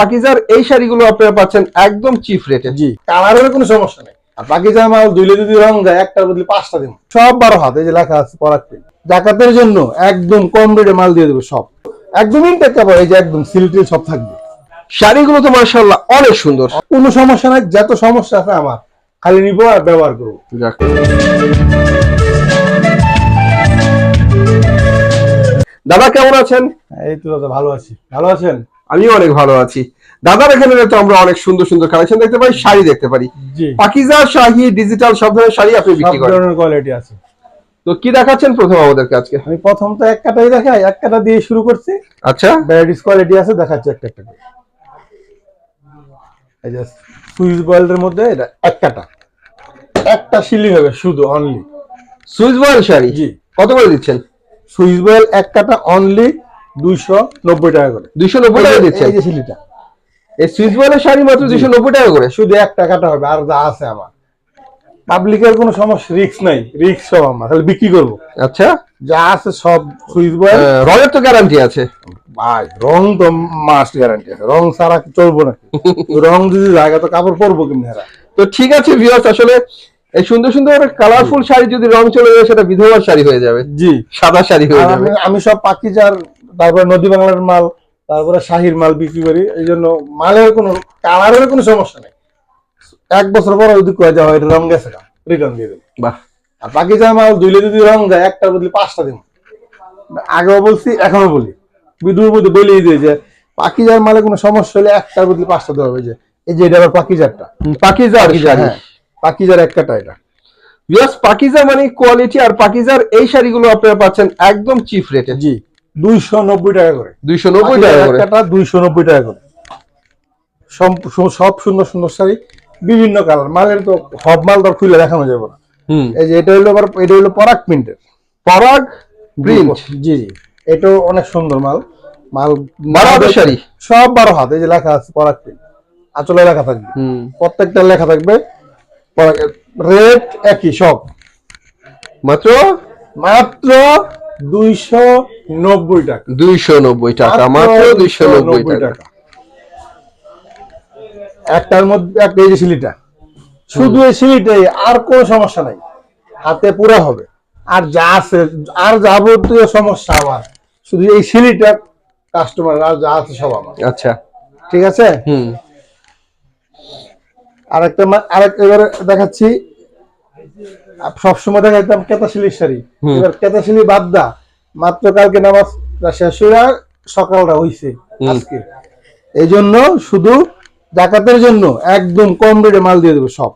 পাকিজার এই শাড়িগুলো আপনারা পাচ্ছেন একদম চিপ রেটে জি। কালারের কোনো সমস্যা নেই। আর যা মাল দুইলে যদি রং যায় একটার বদলে পাঁচটা দিব সব বারো হাত এই যে লেখা আছে পরাগ জাকাতের জন্য একদম কম রেটে মাল দিয়ে দেবো সব। একদম ইনটেক কাপড় এই যে একদম সিলটিল সব থাকবে। শাড়িগুলো তো মার্শাল্লাহ অনেক সুন্দর। কোনো সমস্যা নাই যত সমস্যা আছে আমার খালি নিবো আর ব্যবহার করব। দাদা কেমন আছেন? এই তো দাদা ভালো আছি। ভালো আছেন? আমিও অনেক ভালো আছি। দাদার এখানে তো আমরা অনেক সুন্দর সুন্দর কালেকশন দেখতে পাই শাড়ি দেখতে পারি। পাকিজা শাহি ডিজিটাল সব ধরনের শাড়ি আপনি বিক্রি করেন। ধরনের কোয়ালিটি আছে। তো কি দেখাচ্ছেন প্রথম আমাদেরকে আজকে? আমি প্রথম তো এক কাটাই দেখাই এক কাটা দিয়ে শুরু করছি। আচ্ছা। ভ্যারাইটিস কোয়ালিটি আছে দেখাচ্ছি একটা একটা করে। এই যে সুইচ বয়েলের মধ্যে এটা এক কাটা। একটা শিলি হবে শুধু অনলি সুইচ বয়েল শাড়ি? জি। কত করে দিচ্ছেন? সুইচ বয়েল এক কাটা অনলি দুইশো নব্বই টাকা করে। দুইশো নব্বই টাকা এই যে এই শাড়ি মাত্র দুইশো নব্বই টাকা করে। শুধু একটা কাটা হবে আর যা আছে আমার। পাবলিকের কোনো সমস্যা রিস্ক নাই। রিস্ক সব আমার খালি বিক্রি করব। আচ্ছা। যা আছে সব সুইচ বয়েল রঙের তো গ্যারান্টি আছে। ভাই রং তো মাস্ট গ্যারান্টি আছে। রং ছাড়া চলবো না রং যদি জায়গা তো কাপড় পরবো কেমনি তো ঠিক আছে ভিউয়ার্স আসলে এই সুন্দর সুন্দর কালারফুল শাড়ি যদি রং চলে যায় সেটা বিধবার শাড়ি হয়ে যাবে। জি। সাদা শাড়ি হয়ে যাবে। আমি আমি সব পাকিজার তারপরে নদী বাংলার মাল তারপরে শাহির মাল বিক্রি করি। এই জন্য মালের কোনো কালারের কোনো সমস্যা নেই। এক বছর পর যদি কয়ে যাওয়া এটা রং গেছে রিটার্ন দিয়ে দেবো। বাহ। আর পাকিজার মাল দুইলে যদি রং যায় একটার বদলে পাঁচটা দিন আগেও বলছি এখনও বলি। বিদুর মধ্যে বলেই দিই যে পাকিজার মালে কোনো সমস্যা হলে একটার বদলে পাঁচটা দেওয়া হবে যে এই যে এটা আবার পাকিজারটা। পাকিজার শাড়ি। হ্যাঁ পাকিজার এক কাটা এটা। ভিউয়ার্স পাকিজা মানে কোয়ালিটি আর পাকিজার এই শাড়িগুলো আপনারা পাচ্ছেন একদম চিপ রেটে জি। দুইশো নব্বই টাকা করে। দুইশো নব্বই টাকা করে? দুইশো নব্বই টাকা করে। সব- সুন্দর সুন্দর শাড়ি বিভিন্ন কালার। মালের তো সব মাল তো খুলে দেখানো যাবে না। এই যে এটা হলো আবার এটা হলো পরাগ প্রিন্টের। পরাগ প্রিন্ট? জি জি। এটাও অনেক সুন্দর মাল। মাল বারো শাড়ি? সব বারো হাত এই যে লেখা আছে পরাগ প্রিন্ট। আঁচলে লেখা থাকবে। হুম। প্রত্যেকটা লেখা থাকবে। রেট একই সব। মাত্র? মাত্র দুইশো নব্বই টাকা। দুইশো নব্বই টাকা মাত্র দুইশো নব্বই টাকা। একটার মধ্যে একটা এই যে সিলিটা। শুধু এই সিলিটাই আর কোনো সমস্যা নাই। হাতে পুরো হবে। আর যা আছে আর যাবতীয় সমস্যা আমার। শুধু এই সিলিটা কাস্টমার আর যা আছে সব আমার। আচ্ছা। ঠিক আছে? হুম। আরেকটা আরেক এবারে দেখাচ্ছি। সবসময় দেখাইতাম কেতাশিলির শাড়ি। হুম। এবার কেতাশিলি বাদ দা। মাত্র কালকে নামাজ শেষ হইয়া সকালটা হইছে আজকে। এই জন্য শুধু ডাকাতের জন্য একদম কম রেটে মাল দিয়ে দেবো সব।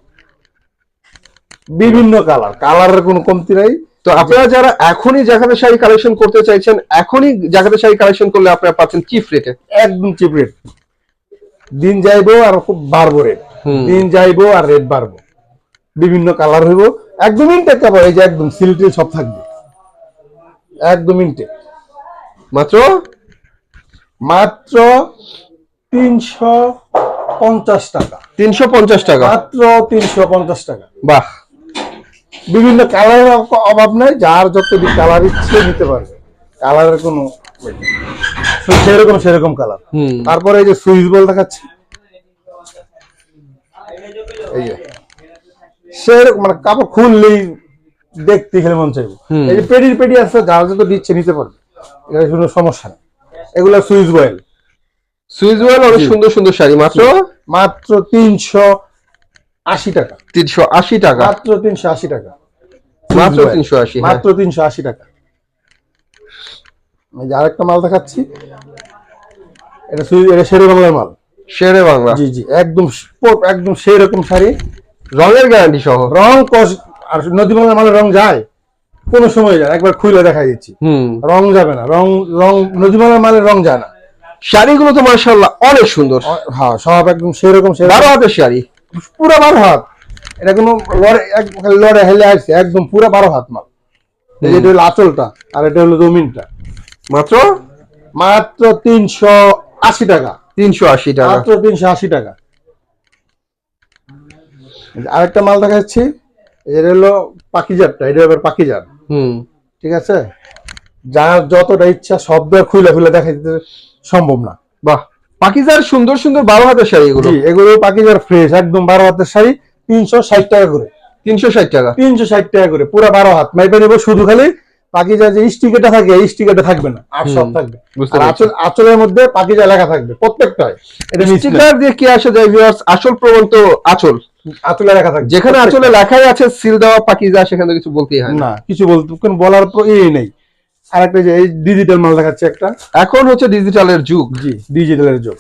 বিভিন্ন কালার কালারের কোনো কমতি নাই। তো আপনারা যারা এখনই জাকাতের শাড়ি কালেকশন করতে চাইছেন এখনই জাকাতের শাড়ি কালেকশন করলে আপনারা পাচ্ছেন চিপ রেটে একদম চিপ রেট দিন যাইবো আর খুব বাড়বো রেট দিন যাইবো আর রেট বাড়বো। বিভিন্ন কালার হইব। একদম ইনটেক কাপড় এই যে একদম সিলটিল সব থাকবে। একদম ইনটেক মাত্র? মাত্র তিনশো পঞ্চাশ টাকা। তিনশো পঞ্চাশ টাকা। মাত্র তিনশো পঞ্চাশ টাকা। বাহ। বিভিন্ন কালারের অভাব নাই যার যত কালার ইচ্ছে নিতে পারবে। কালারের কোনো সেরকম সেরকম কালার তারপরে এই যে সুইচ বল দেখাচ্ছি। এই যে। সেরকম মানে কাপড় খুললেই দেখতে গেলে মন চাইবে। এই যে পেডির পেডি আছে যার যত দিচ্ছে নিতে পারবে। এটা কোনো সমস্যা নেই। এগুলো সুইচ বয়েল। সুইচ ওয়েল অনেক সুন্দর সুন্দর শাড়ি। মাত্র? মাত্র তিনশো আশি টাকা। তিনশো আশি টাকা? মাত্র তিনশো আশি টাকা। মাত্র। তিনশো আশি হ্যাঁ। মাত্র তিনশো আশি টাকা। যে আরেকটা মাল দেখাচ্ছি। এটা সুইচ এটা শেরে বাংলার মাল। শেরে বাংলা? জি জি। একদম একদম সেই রকম শাড়ি। রঙের গ্যারান্টি সহ? রং কস আর নদী বাংলার মালের রং যায় কোনো সময় যায়। একবার খুলে দেখা দিচ্ছি। রং যাবে না। রং রং নদী বাংলার মালের রং যায় না। শাড়িগুলো তো মার্শাল্লাহ অনেক সুন্দর। হ্যাঁ সব একদম সেরকম বারো হাতের শাড়ি। পুরো বারো হাত। এটা কোনো লড়ে লড়ে হেলে আসছে। একদম পুরো বারো হাত মাল। এটা হলো আঁচলটা আর এটা হলো জমিনটা। মাত্র? মাত্র তিনশো আশি টাকা। তিনশো আশি টাকা। মাত্র তিনশো আশি টাকা। আরেকটা মাল দেখা যাচ্ছে এটা হলো পাখিজারটা এটা এবার পাখিজার হুম। ঠিক আছে? যার যতটা ইচ্ছা শব্দ খুলে খুলে দেখা দিতে সম্ভব না। বাহ পাকিজার সুন্দর সুন্দর বারো হাতের শাড়ি এগুলো। এগুলো পাকিজার ফ্রেশ একদম বারো হাতের শাড়ি তিনশো ষাট টাকা করে। তিনশো ষাট টাকা। তিনশো ষাট টাকা করে পুরো বারো হাত। মাইপে নেব শুধু খালি পাকিজা যে স্টিকারটা থাকে এই স্টিকারটা থাকবে না। আর সব থাকবে। আর। আঁচল আঁচলের মধ্যে পাকিজা লেখা থাকবে প্রত্যেকটায় এটা স্টিকার দিয়ে কি আসে যায় ভিউয়ার্স আসল প্রবণ তো আচল। আঁচলে লেখা থাকবে। যেখানে আচলে লেখাই আছে সিল দেওয়া পাকিজা সেখানে কিছু বলতেই হয় না। কিছু বলতে কোনো বলার এই নেই। আর একটা যে এই ডিজিটাল মাল দেখাচ্ছে একটা। এখন হচ্ছে ডিজিটালের যুগ। জি ডিজিটালের যুগ।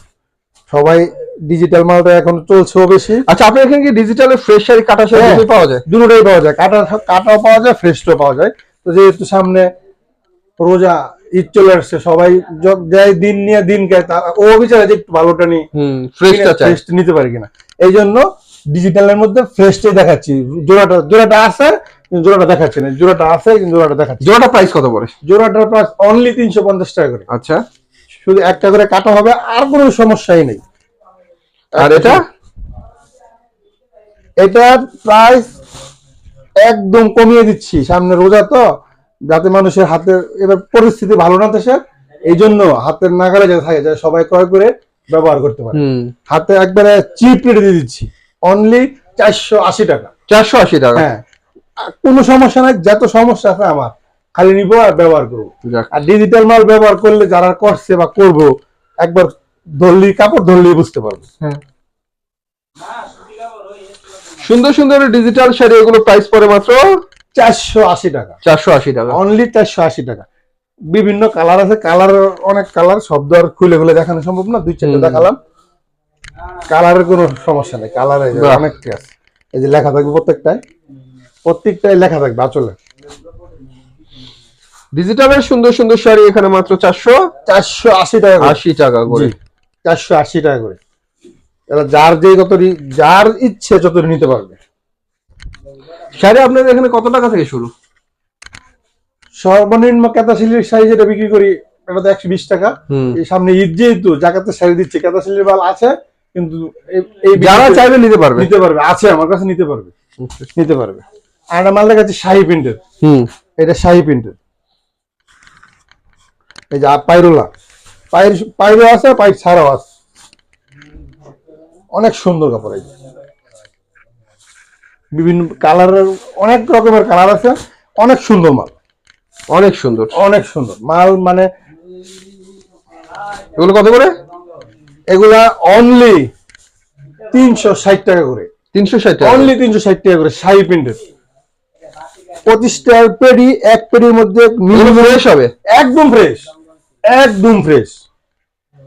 সবাই ডিজিটাল মালটা এখন চলছেও বেশি। আচ্ছা আপনার এখানে কি ডিজিটালের ফ্রেশ শাড়ি কাটা হ্যাঁ। পাওয়া যায়? দুটোটাই পাওয়া যায়। কাটা কাটাও পাওয়া যায় ফ্রেশটাও পাওয়া যায়। তো যেহেতু সামনে রোজা ঈদ চলে আসছে সবাই য- যাই দিন নিয়ে দিন খায় তা ও বিচারে যে একটু ভালোটা নিই চাই নিতে পারি কিনা। এই জন্য ডিজিটালের মধ্যে ফ্রেশটাই দেখাচ্ছি। জোড়াটা জোড়াটা আছে জোড়াটা দেখাচ্ছি না। জোড়াটা আছে কিন্তু জোড়াটা দেখাচ্ছি জোড়াটা প্রাইস কত পড়ে? জোড়াটার প্রাইস অনলি তিনশো পঞ্চাশ টাকা করে। আচ্ছা। শুধু একটা করে কাটা হবে আর কোনো সমস্যাই নেই। আর এটা? এটার প্রাইস একদম কমিয়ে দিচ্ছি সামনে রোজা তো যাতে মানুষের হাতের এবার পরিস্থিতি ভালো না দেশের এই জন্য হাতের নাগালে যাতে থাকে যাতে সবাই ক্রয় করে ব্যবহার করতে পারে। হাতে একবারে চিপ রেটে দিয়ে দিচ্ছি। অনলি চারশো আশি টাকা। চারশো আশি টাকা? হ্যাঁ। কোনো সমস্যা নাই যত সমস্যা আছে আমার খালি নিব আর ব্যবহার করব। আর ডিজিটাল মাল ব্যবহার করলে যারা করছে বা করব একবার ধরলি কাপড় ধরলি বুঝতে পারব। সুন্দর সুন্দর ডিজিটাল শাড়ি এগুলো প্রাইস পড়ে মাত্র চারশো আশি টাকা। চারশো আশি টাকা। অনলি চারশো আশি টাকা। বিভিন্ন কালার আছে কালার অনেক কালার শব্দ আর খুলে খুলে দেখানো সম্ভব না দুই চারটে। দেখালাম। কালারের কোনো সমস্যা নেই কালার আছে। এই যে লেখা থাকবে প্রত্যেকটায় প্রত্যেকটাই লেখা থাকবে আচলে। ডিজিটালের সুন্দর সুন্দর শাড়ি এখানে মাত্র চারশো চারশো আশি টাকা আশি টাকা করে। চারশো আশি টাকা করে। এবার যার যে যত যার ইচ্ছে যত নিতে পারবে। শাড়ি আপনাদের এখানে কত টাকা থেকে শুরু? সর্বনিম্ন ক্যাতাশিলির শাড়ি যেটা বিক্রি করি এটা তো একশো বিশ টাকা। এই সামনে ঈদ যেহেতু জাকাতের শাড়ি দিচ্ছে ক্যাতাশিলির মাল আছে কিন্তু এই- যারা চাইবে নিতে পারবে। নিতে পারবে আছে আমার কাছে নিতে পারবে। নিতে পারবে। আর একটা মাল দেখাচ্ছি শাহি প্রিন্টের। হুম। এটা শাহি প্রিন্টের। এই যে পাইরোলা পাইর পাইরো আছে পাইর ছাড়াও আছে। অনেক সুন্দর কাপড় এই বিভিন্ন কালারের অনেক রকমের কালার আছে। অনেক সুন্দর মাল। অনেক সুন্দর। অনেক সুন্দর। মাল মানে এগুলো কত করে? এগুলা অনলি তিনশো ষাট টাকা করে। তিনশো ষাট টাকা অনলি তিনশো ষাট টাকা করে শাহি প্রিন্টের। পঁচিশটা পেডি এক পেডির মধ্যে ফ্রেশ হবে? একদম ফ্রেশ একদম ফ্রেশ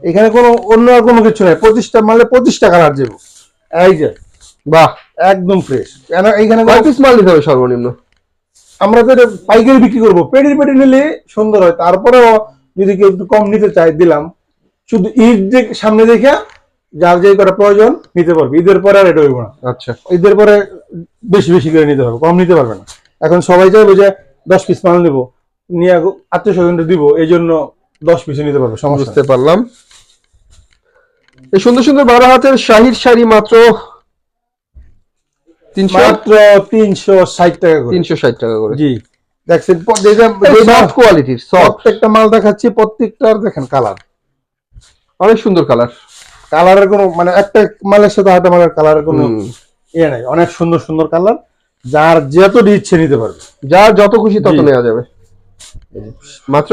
এখানে কোনো অন্য আর কোনো কিছু নাই। পঁচিশটা মালে টাকা কালার যাব এই যে বাহ একদম ফ্রেশ কেন এইখানে কয় পিস মাল নিতে হবে সর্বনিম্ন? আমরা তো এটা পাইকারি বিক্রি করব। পেডির পেডি নিলে সুন্দর হয়। তারপরেও যদি কেউ একটু কম নিতে চায় দিলাম। শুধু ঈদ যে সামনে দেখে যার যে কটা প্রয়োজন নিতে পারবে। ঈদের পরে আর এটা হইব না। আচ্ছা। ঈদের পরে বেশি বেশি করে নিতে হবে কম নিতে পারবে না। এখন সবাই চাইবে যে দশ পিস মাল নেব। নিয়ে আত্মীয় স্বজনকে দিব এই জন্য দশ পিসে নিতে পারবে সমস্যা বুঝতে পারলাম। এই সুন্দর সুন্দর বারো হাতের শাহির শাড়ি মাত্র তিনশো মাত্র তিনশো ষাট টাকা করে। তিনশো ষাট টাকা করে। জি। দেখছেন সফট কোয়ালিটির সফট প্রত্যেকটা মাল দেখাচ্ছি প্রত্যেকটার দেখেন কালার অনেক সুন্দর কালার কালারের কোনো মানে একটা মালের সাথে আরেকটা মালের কালারের কোনো ইয়ে নাই। অনেক সুন্দর সুন্দর কালার যার যত ইচ্ছে নিতে পারবে। যার যত খুশি তত নেওয়া যাবে। মাত্র?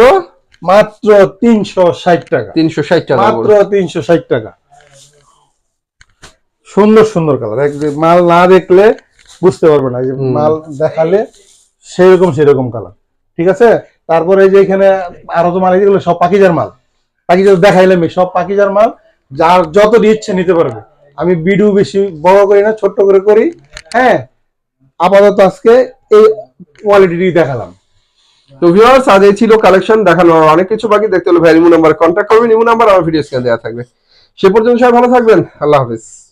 মাত্র তিনশো ষাট টাকা। তিনশো ষাট টাকা মাত্র তিনশো ষাট টাকা। সুন্দর সুন্দর কালার মাল না দেখলে বুঝতে পারবে না। যে মাল দেখালে সেরকম সেরকম কালার ঠিক আছে? তারপরে যে এখানে আরও তো মাল এগুলো সব পাকিজার মাল। পাকিজার দেখাইলাম সব পাকিজার মাল। যার যত ইচ্ছে নিতে পারবে। আমি ভিডিও বেশি বড় করি না ছোট্ট করে করি। হ্যাঁ? আপাতত আজকে এই কোয়ালিটি দেখালাম। তো ভিউয়ার্স আজ এই ছিল কালেকশন দেখানো আর অনেক কিছু বাকি। দেখতে হলে ভাই ইমু নাম্বার কন্ট্যাক্ট করবেন। ইমু নাম্বার আমার ভিডিও স্ক্যান দেওয়া থাকবে। সে পর্যন্ত সবাই ভালো থাকবেন। আল্লাহ হাফিজ।